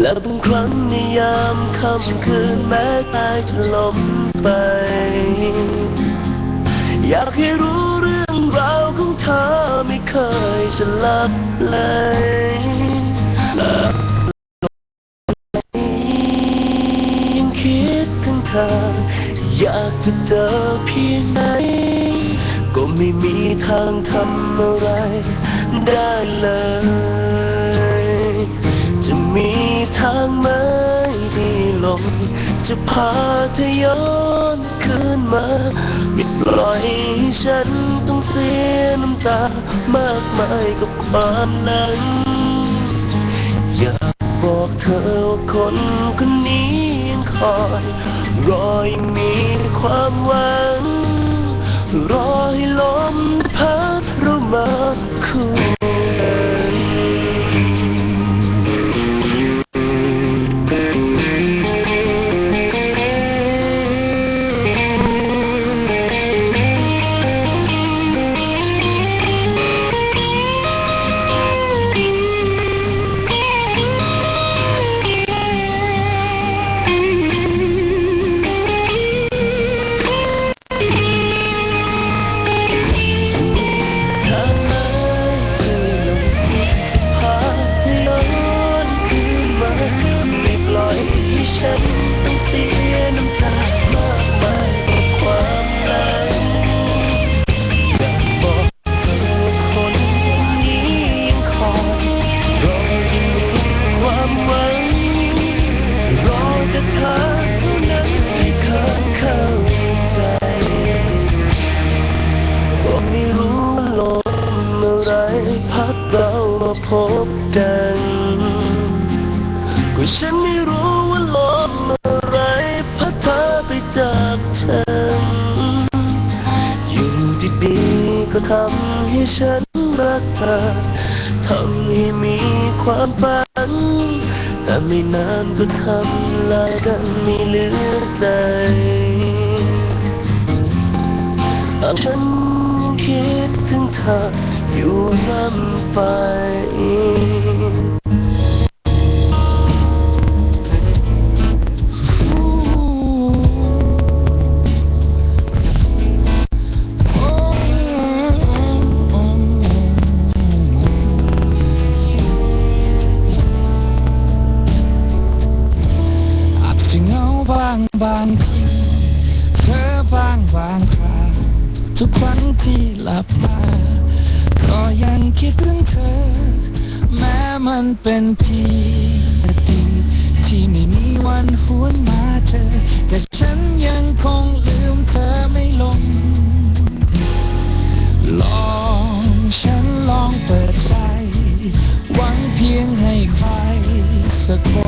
และบางครั้งในยามค่ำคืนแม้ตายจะลมไป อยากให้รู้เรื่องราวของเธอไม่เคยจะลับเลยยังคิดถึงเธอ อยากจะเจอเพียงไหนก็ไม่มีทางทำอะไรได้เลย ทางไหมที่ลมจะพาเธอย้อนคืนมาไม่ปล่อยให้ฉันต้องเสียน้ำตามากมายกับความนั้นอยากบอกเธอว่าคนคนนี้ยังคอยรอยังมีความหวัง รอให้ลม รู้ว่าลมอะไรพัดเรามาพบกัน ก็ฉันไม่รู้ว่าลมอะไรพัดเธอไปจากฉัน อยู่ดีๆก็ทำให้ฉันรักเธอทำให้มีความฝัน แต่ไม่นานก็ทำลายกันไม่เหลือใจแต่ฉัน คิดถึงเธออยู่ลำไปอาจจะเหงาบางบางเพ้อบางบาง ทุกครั้งที่หลับตาก็ยังคิดถึงเธอ แม้มันเป็นที่งอดีที่ไม่มีวันหวนมาเจอแต่ฉันยังคงลืมเธอไม่ลง ลองฉันลองเปิดใจ หวังเพียงให้ใครสักคน